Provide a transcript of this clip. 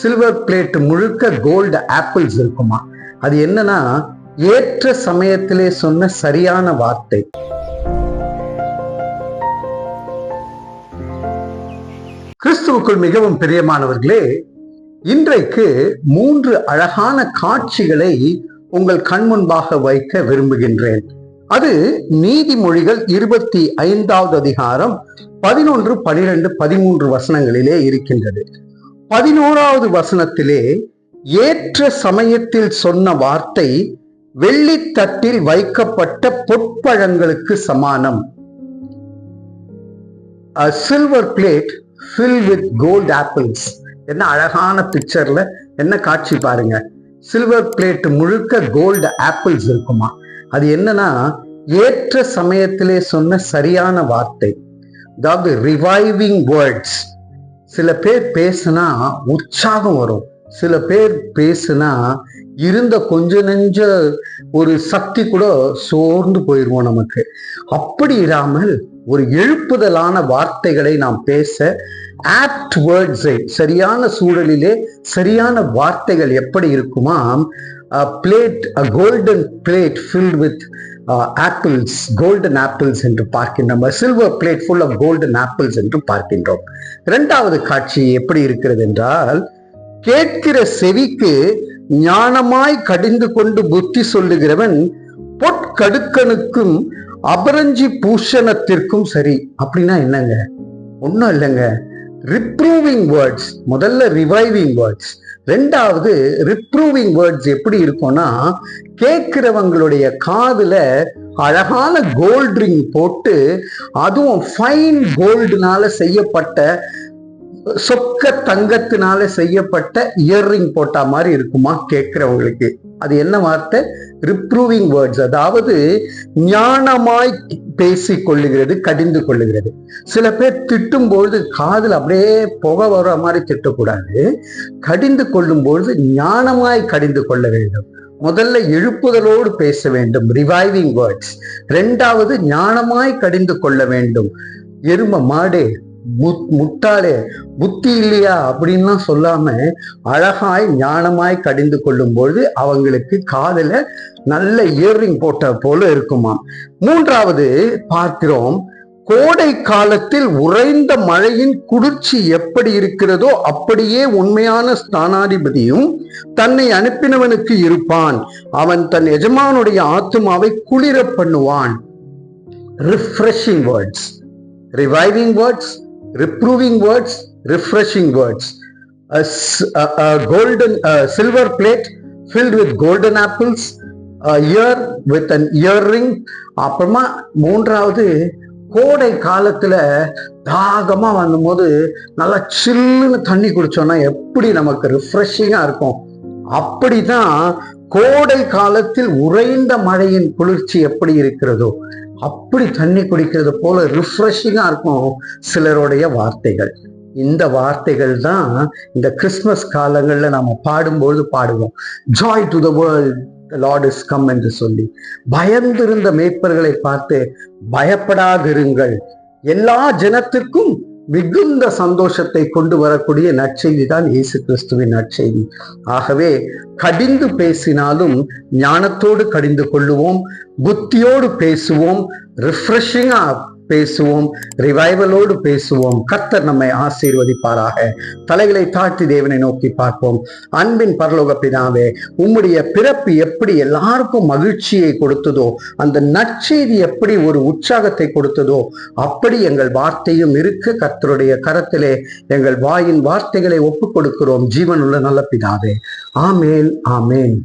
Silver plate முழுக்க gold apples இருக்குமா? அது என்னன்னா ஏற்ற சமயத்திலே சொன்ன சரியான வார்த்தை. கிறிஸ்துவுக்குள் மிகவும் பிரியமானவர்களே இன்றைக்கு மூன்று அழகான காட்சிகளை உங்கள் கண் முன்பாக வைக்க விரும்புகின்றேன். அது நீதிமொழிகள் இருபத்தி ஐந்தாவது அதிகாரம் பதினொன்று பனிரெண்டு பதிமூன்று வசனங்களிலே இருக்கின்றது. பதினோராவது வசனத்திலே ஏற்ற சமயத்தில் சொன்ன வார்த்தை வெள்ளித்தட்டில் வைக்கப்பட்ட பொற்பழங்களுக்கு சமானம். Silver plate fill with gold apples என்ன அழகான பிக்சர்ல என்ன காட்சி பாருங்க. சில்வர் பிளேட் முழுக்க கோல்டு ஆப்பிள்ஸ் இருக்குமா? அது என்னன்னா ஏற்ற சமயத்திலே சொன்ன சரியான வார்த்தை. அதாவது ரிவைவிங் வேர்ட்ஸ் சில பேர் பேசுனா உற்சாகம் வரும். சில பேர் பேசுனா இருந்த கொஞ்ச நெஞ்ச ஒரு சக்தி கூட சோர்ந்து போயிடுவோம் நமக்கு. அப்படி இராமல் ஒரு எழுப்புதலான வார்த்தைகளை நாம் பேச ஆப்ட் வேர்ட்ஸை சரியான சூழலிலே சரியான வார்த்தைகள் எப்படி இருக்குமா plate golden plate with with apples golden apples என்று பார்க்கின்றோம். Silver plate full of golden apples என்று பார்க்கின்றோம். இரண்டாவது காட்சி எப்படி இருக்கிறது என்றால் கேட்கிற செவிக்கு ஞானமாய் கடிந்து கொண்டு புத்தி சொல்லுகிறவன் பொற்கடுக்கனுக்கும் அபரஞ்சி பூஷணத்திற்கும் சரி. அப்படின்னா என்னங்க? ஒன்றும் இல்லைங்க. ரிப்ரூவிங் வேர்ட்ஸ் முதல்ல ரிவைவிங் வேர்ட்ஸ் ரெண்டாவது ரிப்ரூவிங் வேர்ட்ஸ் எப்படி இருக்கும்னா கேட்கிறவங்களுடைய காதுல அழகான கோல்ட் ரிங் போட்டு அதுவும் ஃபைன் கோல்டுனால செய்யப்பட்ட சொக்க தங்கத்தினால செய்யப்பட்ட இயர்ரிங் போட்டா மாதிரி இருக்குமா கேட்கிறவங்களுக்கு. அது என்ன வார்த்தை? ரிப்ரூவிங் வேர்ட்ஸ் அதாவது ஞானமாய் பேசி கொள்ளுகிறது கடிந்து கொள்ளுகிறது. சில பேர் திட்டும் பொழுது காதில் அப்படியே புகை வர மாதிரி திட்டக்கூடாது. கடிந்து கொள்ளும் பொழுது ஞானமாய் கடிந்து கொள்ள வேண்டும். முதல்ல எழுப்புதலோடு பேச வேண்டும். ரிவைவிங் வேர்ட்ஸ் ரெண்டாவது ஞானமாய் கடிந்து கொள்ள வேண்டும். எரும மாடே முட்டாளே புத்தி இல்லையா அப்படின்னு சொல்லாம அழகாய் ஞானமாய் கடிந்து கொள்ளும் பொழுது அவங்களுக்கு காதுல நல்ல இயர்ரிங் போட்ட போல இருக்குமாம் மூன்றாவது பார்க்கிறோம் கோடை காலத்தில் உறைந்த மழையின் குளிர்ச்சி எப்படி இருக்கிறதோ அப்படியே உண்மையான ஸ்தானாதிபதியும் தன்னை அனுப்பினவனுக்கு இருப்பான். அவன் தன் எஜமானுடைய ஆத்மாவை குளிர பண்ணுவான். Refreshing words reviving words reproving words, refreshing words. A, a, a golden a silver plate filled with golden apples, a ear with an earring. அப்புறமா மூன்றாவது கோடை காலத்துல தாகமா வந்தபோது நல்லா சில்லுன்னு தண்ணி குடிச்சோம்னா எப்படி நமக்கு ரிஃப்ரெஷிங்கா இருக்கும் அப்படிதான் கோடை காலத்தில் உறைந்த மழையின் குளிர்ச்சி எப்படி இருக்கிறதோ அப்படி தண்ணி குடிக்கிறது போல ரிஃப்ரெஷிங்காக இருக்கும் சிலருடைய வார்த்தைகள். இந்த வார்த்தைகள் தான் இந்த கிறிஸ்மஸ் காலங்கள்ல நம்ம பாடும்பொழுது பாடுவோம். Joy to the world Lord is come என்று சொல்லி. பயந்திருந்த மேய்ப்பர்களை பார்த்து பயப்படாதிருங்கள். எல்லா ஜனத்திற்கும் மிகுந்த சந்தோஷத்தை கொண்டு வரக்கூடிய நற்செய்தி தான் இயேசு கிறிஸ்துவின் நற்செய்தி. ஆகவே கடிந்து பேசினாலும் ஞானத்தோடு கடிந்து கொள்ளுவோம் புத்தியோடு பேசுவோம் ரிஃப்ரெஷிங்காக பேசுவோம் ரிவைவலோடு பேசுவோம். கர்த்தர் நம்மை ஆசீர்வதிப்பாராக. தலைகளை தாழ்த்தி தேவனை நோக்கி பார்ப்போம். அன்பின் பரலோக பிதாவே உம்முடைய பிறப்பு எப்படி எல்லாருக்கும் மகிழ்ச்சியை கொடுத்ததோ அந்த நற்செய்தி எப்படி ஒரு உற்சாகத்தை கொடுத்ததோ அப்படி எங்கள் வார்த்தையும் இருக்கு. கர்த்தருடைய கரத்திலே எங்கள் வாயின் வார்த்தைகளை ஒப்புக் கொடுக்கிறோம் ஜீவனுள்ள நல்ல பிதாவே. ஆமேன் ஆமேன்.